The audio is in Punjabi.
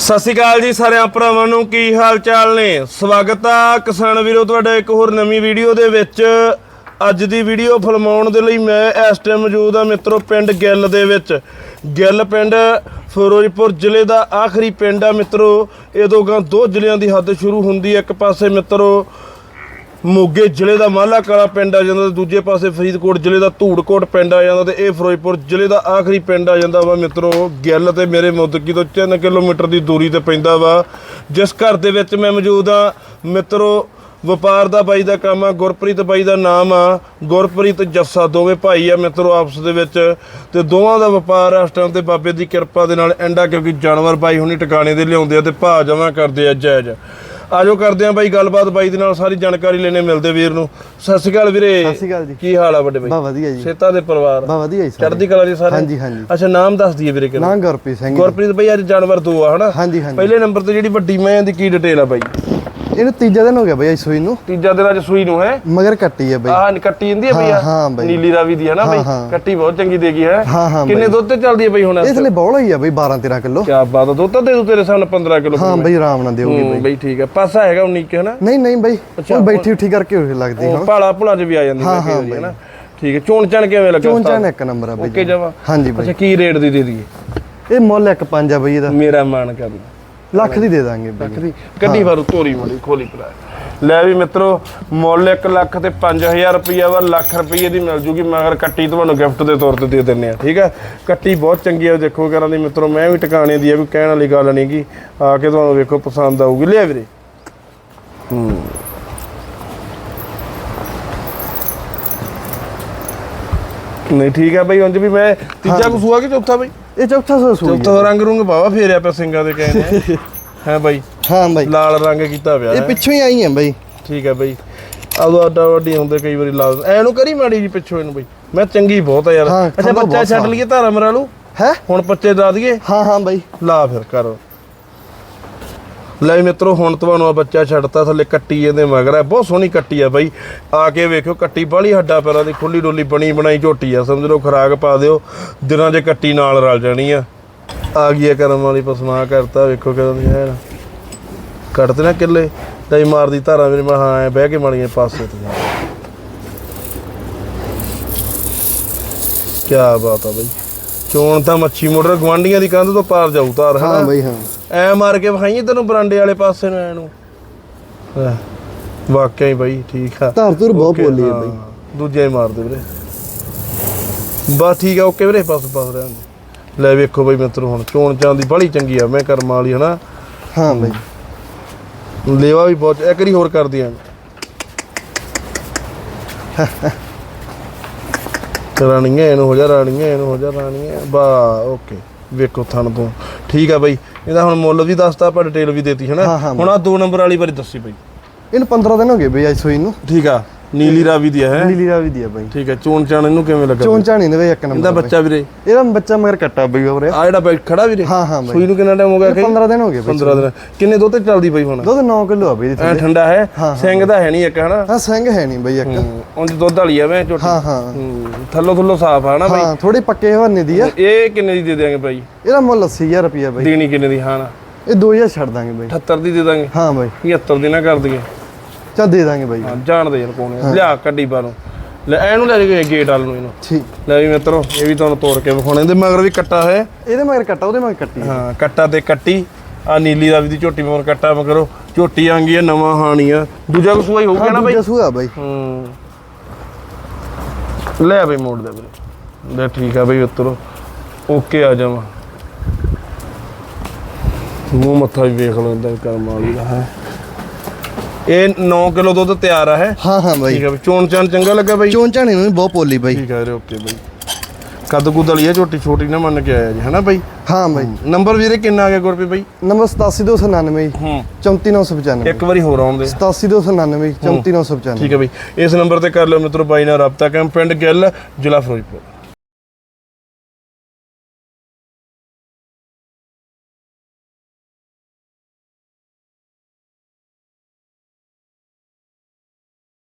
ਸਤਿ ਸ਼੍ਰੀ ਅਕਾਲ ਜੀ ਸਾਰਿਆਂ ਭਰਾਵਾਂ ਨੂੰ, ਕੀ ਹਾਲ ਚਾਲ ਨੇ? ਸਵਾਗਤ ਆ ਕਿਸਾਨ ਵੀਰੋ, ਤੁਹਾਡਾ ਇੱਕ ਹੋਰ ਨਵੀਂ ਵੀਡੀਓ ਦੇ ਵਿੱਚ। ਅੱਜ ਦੀ ਵੀਡੀਓ ਫਿਲਮਾਉਣ ਦੇ ਲਈ ਮੈਂ ਇਸ ਟਾਈਮ ਮੌਜੂਦ ਆ ਮਿੱਤਰੋ, ਪਿੰਡ ਗਿੱਲ ਦੇ ਵਿੱਚ। ਗਿੱਲ ਪਿੰਡ, ਫਿਰੋਜ਼ਪੁਰ ਜ਼ਿਲ੍ਹੇ ਦਾ ਆਖਰੀ ਪਿੰਡ ਆ ਮਿੱਤਰੋ। ਇਹ ਦੋਗਾਂ ਦੋ ਜ਼ਿਲ੍ਹਿਆਂ ਦੀ ਹੱਦ ਸ਼ੁਰੂ ਹੁੰਦੀ ਹੈ ਇੱਕ ਪਾਸੇ ਮਿੱਤਰੋ ਮੋਗੇ ਜ਼ਿਲ੍ਹੇ ਦਾ ਮਾਲਾ ਕਾਲਾ ਪਿੰਡ ਆ ਜਾਂਦਾ ਤੇ ਦੂਜੇ ਪਾਸੇ ਫਰੀਦਕੋਟ ਜ਼ਿਲ੍ਹੇ ਦਾ ਧੂੜਕੋਟ ਪਿੰਡ ਆ ਜਾਂਦਾ ਤੇ ਇਹ ਫਿਰੋਜ਼ਪੁਰ ਜ਼ਿਲ੍ਹੇ ਦਾ ਆਖਰੀ ਪਿੰਡ ਆ ਜਾਂਦਾ ਵਾ ਮਿੱਤਰੋ। ਗਿੱਲ ਤੇ ਮੇਰੇ ਮੁੱਦਕੀ ਤੋਂ 3 ਕਿਲੋਮੀਟਰ ਦੀ ਦੂਰੀ ਤੇ ਪੈਂਦਾ ਵਾ। ਜਿਸ ਘਰ ਦੇ ਵਿੱਚ ਮੈਂ ਮੌਜੂਦ ਆ, ਮਿੱਤਰੋ, ਵਪਾਰ ਦਾ ਬਾਈ ਦਾ ਕੰਮ ਆ, ਗੁਰਪ੍ਰੀਤ ਬਾਈ ਦਾ ਨਾਮ ਆ। ਗੁਰਪ੍ਰੀਤ ਜੱਸਾ ਦੋਵੇਂ ਭਾਈ ਆ ਮਿੱਤਰੋ ਆਪਸ ਦੇ ਵਿੱਚ ਤੇ ਦੋਵਾਂ ਦਾ ਵਪਾਰ ਆ ਇਸ ਟਾਈਮ ਤੇ ਬਾਬੇ ਦੀ ਕਿਰਪਾ ਦੇ ਨਾਲ ਐਂਡਾ ਕਿਉਂਕਿ ਜਾਨਵਰ ਬਾਈ ਹੁਣੀ ਟਿਕਾਣੇ ਦੇ ਲਿਆਉਂਦੇ ਆ ਤੇ ਭਾਅ ਜਮਾ ਕਰਦੇ ਆ ਜਾਇਜ਼। ਆਜੋ ਕਰਦੇ ਆ ਬਾਈ ਗੱਲਬਾਤ ਬਾਈ ਦੇ ਨਾਲ ਸਾਰੀ ਜਾਣਕਾਰੀ ਲੈਣੇ ਮਿਲਦੇ ਵੀਰ ਨੂੰ। ਸਤਿ ਸ਼੍ਰੀ ਅਕਾਲ ਵੀਰੇ। ਸਤਿ ਸ਼੍ਰੀ ਅਕਾਲ ਜੀ। ਕੀ ਹਾਲ ਆ ਵੱਡੇ ਬਾਈ? ਬਾ ਵਧੀਆ ਜੀ। ਸੇਤਾ ਦੇ ਪਰਿਵਾਰ। ਬਾ ਵਧੀਆ ਜੀ ਚੜ੍ਹਦੀ ਕਲਾ ਜੀ ਸਾਰੇ? ਹਾਂਜੀ, ਹਾਂਜੀ। ਅੱਛਾ ਨਾਮ ਦੱਸ ਦਈਏ ਵੀਰੇ ਕਿਹੜਾ? ਨਾਂ ਗੁਰਪ੍ਰੀਤ ਸਿੰਘ। ਗੁਰਪ੍ਰੀਤ ਬਾਈ ਅੱਜ ਜਾਨਵਰ ਦੋ ਆ ਹਨਾ? ਹਾਂਜੀ ਹਾਂਜੀ। ਪਹਿਲੇ ਨੰਬਰ ਤੇ ਜਿਹੜੀ ਵੱਡੀ ਮੈਂ ਦੀ ਕੀ ਡਿਟੇਲ ਆ ਬਾਈ? ਇਹਨੂੰ ਤੀਜਾ ਦਿਨ ਹੋ ਗਿਆ ਬਈ ਸੂਈ ਨੂੰ। ਤੀਜਾ ਦਿਨ ਅੱਜ ਸੂਈ ਨੂੰ ਹੈ। ਮਗਰ ਕੱਟੀ ਹੈ ਬਈ। ਆਹ ਕੱਟੀ ਜਾਂਦੀ ਹੈ ਬਈ ਹਾਂ, ਹਾਂ ਬਈ। ਨੀਲੀ ਰਾਵੀ ਦੀ ਹੈ ਨਾ ਬਈ। ਹਾਂ, ਹਾਂ। ਕੱਟੀ ਬਹੁਤ ਚੰਗੀ ਦੇਗੀ ਹੈ। ਹਾਂ, ਹਾਂ ਕਿੰਨੇ ਦੁੱਧ ਤੇ ਚੱਲਦੀ ਹੈ ਬਈ ਹੁਣ? ਇਹ ਥਲੇ ਬੌਲ ਹੋਈ ਆ ਬਈ 12 13 ਕਿਲੋ। ਕੀ ਬਾਤ ਆ ਦੁੱਧ ਤਾਂ ਦੇ ਦੂ ਤੇਰੇ ਸਾਹਮਣੇ 15 ਕਿਲੋ ਹਾਂ ਬਈ ਆਰਾਮ ਨਾਲ ਦੇਊਗੀ ਹੂੰ, ਬਈ। ਠੀਕ ਹੈ। ਪਾਸਾ ਹੈਗਾ 19 ਕਿ ਹਨਾ? ਨਹੀਂ ਨਹੀਂ ਬਈ ਉਹ ਬੈਠੀ ਉੱਠੀ ਕਰਕੇ ਹੋਈ ਲੱਗਦੀ ਹਾਂ ਭਾਲਾ ਭੁਲਾ ਚ ਵੀ ਆ ਜਾਂਦੀ ਹੈ ਵਾਰੀ, ਹਨਾ ਠੀਕ ਹੈ ਚੋਣ ਚਣ ਕਿਵੇਂ ਲੱਗਾ ਚੋਣ ਚਾਣ ਇੱਕ ਨੰਬਰ ਆ ਬਈ ਓਕੇ ਜਮਾ। ਹਾਂਜੀ ਬਈ। ਅੱਛਾ ਕੀ ਰੇਟ ਦੀ ਦੇ ਦਈਏ? ਇਹ ਮੁੱਲ ਇੱਕ ਪੰਜ ਆ ਬਈ ਇਹਦਾ। ਮੇਰਾ ਮਾਨ ਕਰਨਾ। ਲੱਖ ਦੀ ਦੇ ਦਾਂਗੇ ਬਈ। ਕੱਢੀ ਕੱਢੀ ਵਾਰੂ ਤੋਰੀ ਮੜੀ ਖੋਲੀ ਪਲਾ ਲੈ ਵੀ ਮਿੱਤਰੋ ਮੁੱਲ 1 ਲੱਖ ਤੇ 5000 ਰੁਪਈਆ ਵਾ ਲੱਖ ਰੁਪਈਏ ਦੀ ਮਿਲ ਜੂਗੀ ਮਗਰ ਕੱਟੀ ਤੁਹਾਨੂੰ ਗਿਫਟ ਦੇ ਤੌਰ ਤੇ ਦੇ ਦਿੰਨੇ ਆ ਠੀਕ ਹੈ? ਕੱਟੀ ਬਹੁਤ ਚੰਗੀ ਆ ਦੇਖੋ ਕਰਾਂ ਦੀ ਮਿੱਤਰੋ ਮੈਂ ਵੀ ਟਿਕਾਣੇ ਦੀ ਆ ਕੋਈ ਕਹਿਣ ਵਾਲੀ ਗੱਲ ਨਹੀਂ ਗੀ। ਆ ਕੇ ਤੁਹਾਨੂੰ ਵੇਖੋ ਪਸੰਦ ਆਊਗੀ। ਲਿਆ ਵੀਰੇ। ਹੂੰ। ਨਹੀਂ ਠੀਕ ਆ ਬਈ ਉਂਝ ਵੀ ਮੈਂ ਤੀਜਾ ਕਸੂਆ ਕਿ ਚੌਥਾ ਬਈ? ਇਹ ਚੌਥਾ ਸੌ ਸੂਈ ਚੌਥਾ ਰੰਗ ਰੁੰਗ ਬਾਵਾ ਫੇਰਿਆ ਪਿਆ ਸਿੰਘਾਂ ਦੇ ਕਹਿੰਦੇ ਹੈ ਬਾਈ? ਹਾਂ ਬਈ। ਲਾਲ ਰੰਗ ਕੀਤਾ ਪਿਆ ਇਹ ਹੈ। ਪਿੱਛੋਂ ਹੀ ਆਈ ਆ ਬਈ। ਠੀਕ ਹੈ ਬਈ। ਆਦੋ ਆਡਾ ਵੱਡੀ ਹੁੰਦੇ ਕਈ ਵਾਰੀ ਲਾਲ। ਐ ਨੂੰ ਕਰੀ ਮਾੜੀ ਜੀ ਪਿੱਛੋਂ ਇਹਨੂੰ ਬਈ। ਮੈਂ ਚੰਗੀ ਬਹੁਤ ਆ ਯਾਰ। ਹਾਂ, ਅੱਛਾ ਖੰਭਾ ਬੱਚਾ ਬਹੁਤ ਛੱਡ। ਲਈਏ ਧਾਰਾ ਮਰਾ ਲੂ ਹੈ? ਹੁਣ ਬੱਚੇ ਦਾ ਦਈਏ। ਹਾਂ ਹਾਂ ਬਈ। ਲਾ ਫਿਰ ਕਰ। ਲੈ ਵੀ ਮਿੱਤਰੋ, ਹੁਣ ਤੁਹਾਨੂੰ ਆ ਬੱਚਾ ਛੱਡਤਾ ਥੱਲੇ ਕੱਟੀ ਇਹਦੇ ਮਗਰ ਹੈ ਬਹੁਤ ਸੋਹਣੀ ਕੱਟੀ ਆ ਬਾਈ। ਆ ਕੇ ਵੇਖਿਓ, ਕੱਟੀ ਬਾਹਲੀ ਹੱਡਾ ਪੈਰਾਂ ਦੀ, ਖੁੱਲੀ ਡੋਲੀ ਬਣੀ ਬਣਾਈ ਝੋਟੀ ਆ। ਸਮਝ ਲਓ, ਖਰਾਕ ਪਾ ਦਿਓ, ਦਿਨਾਂ 'ਚ ਕੱਟੀ ਨਾਲ ਰਲ ਜਾਣੀ ਆ। ਆ ਗਈ ਆ ਕਰਮ ਵਾਲੀ ਪਸਮਾ ਕਰਤਾ, ਵੇਖੋ ਕਿਦਾਂ ਦੀ ਹੈ ਕੱਟਦੇ ਨਾ ਕਿੱਲੇ ਤੇ ਮਾਰਦੀ ਧਾਰਾ ਮੇਰੇ ਮੈਂ ਹਾਂ, ਐ ਬਹਿ ਕੇ ਮਾੜੀਆਂ ਪਾਸੇ ਤੇ ਕੀ ਬਾਤ ਆ ਬਾਈ। ਚੋਣ ਤਾਂ ਮੱਛੀ ਮੋਟਰ ਗਵਾਂਡੀਆਂ ਦੀ ਕੰਧ ਤੋਂ ਪਾਰ ਜਾਊ ਹਾਂ ਹਨਾ? ਬਈ ਹਾਂ। ਐ ਮਾਰ ਕੇ ਵਿਖਾਈਏ ਤੈਨੂੰ ਬਰਾਂਡੇ ਵਾਲੇ ਪਾਸੇ ਨੂੰ ਐ ਨੂੰ। ਲੈ, ਵਾਕਿਆ ਹੀ ਬਾਈ ਠੀਕ ਆ। ਧਾਰ ਧੁਰ ਬਹੁਤ ਓਕੇ, ਬੋਲੀ ਹੈ ਹਾਂ, ਬਈ। ਦੂਜਾ ਹੀ ਮਾਰ ਦੇ ਵੀਰੇ। ਬਸ ਠੀਕ ਆ ਓਕੇ ਵੀਰੇ ਬਸ ਬਸ ਰਹਿਣ ਦੇ। ਲੈ ਵੇਖੋ ਬਈ ਮਿੱਤਰੋ ਹੁਣ ਚੋਣ ਚਾਂ ਦੀ ਬੜੀ ਚੰਗੀ ਆ ਮੈਂ ਕਰਮਾਂ ਵਾਲੀ ਹਨਾ? ਹਾਂ ਬਈ। ਲੇਵਾ ਵੀ ਬਹੁਤ ਇੱਕ ਵਾਰੀ ਹੋਰ ਕਰਦੀ ਆ ਰਾਣੀਆਂ ਇਹਨੂੰ ਹੋ ਜਾ ਰਾਣੀਆਂ ਇਹਨੂੰ ਹੋ ਜਾ ਰਾਣੀਆਂ। ਬਾ ਓਕੇ ਵੇਖੋ ਥਣ ਤੋਂ। ਠੀਕ ਆ ਬਈ। ਇਹਦਾ ਹੁਣ ਮੁੱਲ ਵੀ ਦੱਸਤਾ ਆਪਾਂ ਡਿਟੇਲ ਵੀ ਦੇਤੀ ਹਨਾ? ਹਾਂ, ਹਾਂ ਹੁਣ ਆ ਦੋ ਨੰਬਰ ਵਾਲੀ ਬਾਰੇ ਦੱਸੀ ਬਈ। ਇਹਨੂੰ 15 ਦਿਨ ਹੋ ਗਏ ਬਈ ਅੱਜ ਸੂਈ ਨੂੰ। ਠੀਕ ਆ। ਨੀਲੀ ਰਾਵੀ ਦੀ ਹੈ ਨੀਲੀ ਰਾਵੀ ਦੀ ਆ ਬਈ। ਠੀਕ ਆ ਚੋਣ ਚਾਣ ਇਹਨੂੰ ਕਿਵੇਂ ਲੱਗਾ ਚੋਣ ਚਾਣੀ ਨੇ ਬਈ ਇੱਕ ਇਹਦਾ ਨੰਬਰ ਬੱਚਾ ਵੀਰੇ? ਇਹਦਾ ਬੱਚਾ ਮਗਰ ਕੱਟਾ ਬਈ ਵੀਰੇ ਆ ਜਿਹੜਾ ਬੈਠ ਖੜਾ ਵੀਰੇ? ਹਾਂ ਹਾਂ ਬਈ। ਸੂਈ ਨੂੰ ਕਿੰਨਾ ਟਾਈਮ ਹੋ ਗਿਆ ਕਿ 15 ਦਿਨ ਹੋ ਗਏ ਬਈ 15 ਦਿਨ। ਕਿੰਨੇ ਦੁੱਧ ਤੇ ਚੱਲਦੀ ਪਈ ਹੁਣ? ਦੁੱਧ 9 ਕਿਲੋ ਆ ਬਈ ਇਹਦੇ ਠੰਡਾ ਹੈ? ਹਾਂ, ਸਿੰਘ ਦਾ ਹੈ ਨਹੀਂ ਇੱਕ ਹਨਾ? ਹਾਂ ਸਿੰਘ ਹੈ ਨਹੀਂ ਬਈ ਇੱਕ। ਉਂਝ ਦੁੱਧ ਵਾਲੀ ਆ ਮੈਂ ਝੋਟੀ। ਹਾਂ ਹਾਂ। ਹੂੰ, ਥੱਲੋਂ ਥੱਲੋਂ ਸਾਫ਼ ਆ ਨਾ ਬਾਈ। ਹਾਂ ਥੋੜੀ ਪੱਕੇ ਹਵਾਨੇ ਦੀ ਆ। ਇਹ ਕਿੰਨੇ ਦੀ ਦੇ ਦਿਆਂਗੇ ਬਾਈ? ਇਹਦਾ ਮੁੱਲ 80000 ਰੁਪਿਆ ਬਈ। ਦੇਣੀ ਕਿੰਨੇ ਦੀ ਹਾਂ ਨਾ। ਇਹ 2000 ਛੱਡ ਦਾਂਗੇ ਬਈ। 78 ਦੀ ਦੇ ਦਾਂਗੇ। ਹਾਂ ਬਈ। 75 ਦੀ ਨਾ ਕਰ ਦਈਏ। ਚੱਲ ਦੇ ਦਾਂਗੇ ਬਈ। ਹਾਂ ਜਾਣ ਦੇ ਯਾਰ ਕੋਨੇ। ਲਿਆ ਕੱਢੀ ਬਾਹਰੋਂ। ਲੈ ਐਨੂੰ ਲੈ ਕੇ ਗੇਟ ਵਾਲ ਨੂੰ ਇਹਨੂੰ। ਠੀਕ। ਲੈ ਵੀ ਮਿੱਤਰੋ ਇਹ ਵੀ ਤੁਹਾਨੂੰ ਤੋੜ ਕੇ ਵਿਖਾਉਣੇ। ਦੇ ਮਗਰ ਵੀ ਕੱਟਾ ਹੈ। ਇਹਦੇ ਮਗਰ ਕੱਟਾ ਉਹਦੇ ਮਗਰ ਕੱਟੀ। ਹਾਂ ਕੱਟਾ ਤੇ ਕੱਟੀ। ਆ ਨੀਲੀ ਰਾਵੀ ਦੀ ਝੋਟੀ ਮਗਰ ਕੱਟਾ ਮਗਰੋ। ਝੋਟੀ ਆਂਗੀ ਆ ਨਵਾਂ ਹਾਣੀ ਆ ਦੂਜਾ ਕਸੂਆ ਹੀ ਹੋਊਗਾ ਨਾ ਬਾਈ? ਦੂਜਾ ਸੂਆ ਬਈ। ਹੂੰ। ਲੈ ਬਈ ਮੋੜ ਦੇ ਵੀਰੇ। ਲੈ ਠੀਕ ਆ ਬਈ ਉਤਰੋ ਓਕੇ ਆ ਜਾਵਾਂ। ਮੂੰਹ ਮੱਥਾ ਵੀ ਵੇਖ ਲਓ ਇਦਾਂ ਕਰਮ ਵਾਲੀ ਦਾ ਹੈ। ਇਹ 9 ਕਿਲੋ ਦੁੱਧ ਤਿਆਰ ਆ ਹੈ ਹਾਂ ਹਾਂ ਬਈ। ਠੀਕ ਬਈ ਚੋਣ ਚਾਣ ਚੰਗਾ ਲੱਗਾ ਬਈ? ਚੋਣ ਚਾਣੀ ਨੂੰ ਵੀ ਬਹੁਤ ਪੋਲੀ ਬਈ। ਠੀਕ ਆ ਵੀਰੇ ਓਕੇ ਬਈ। ਕੱਦ ਕੁੱਦ ਵਾਲੀ ਆ ਝੋਟੀ ਛੋਟੀ ਨਾ ਮੰਨ ਕੇ ਆਇਆ ਜੀ ਹਨਾ ਬਈ? ਹਾਂ ਬਈ। ਨੰਬਰ ਵੀਰੇ ਕਿੰਨਾ ਆ ਗਿਆ ਗੁਰਪ੍ਰੀਤ ਬਈ? ਨੰਬਰ 87299 ਹੂੰ। 34995 ਇੱਕ ਵਾਰੀ ਹੋਰ ਆਉਣ ਦੇ। 87299 34995 ਠੀਕ ਹੈ ਬਈ। ਇਸ ਨੰਬਰ ਤੇ ਕਰ ਲਿਓ ਮਿੱਤਰੋ ਬਾਈ ਨਾਲ ਰਾਬਤਾ ਕਰ ਪਿੰਡ ਗਿੱਲ ਜ਼ਿਲ੍ਹਾ ਫਿਰੋਜ਼ਪੁਰ।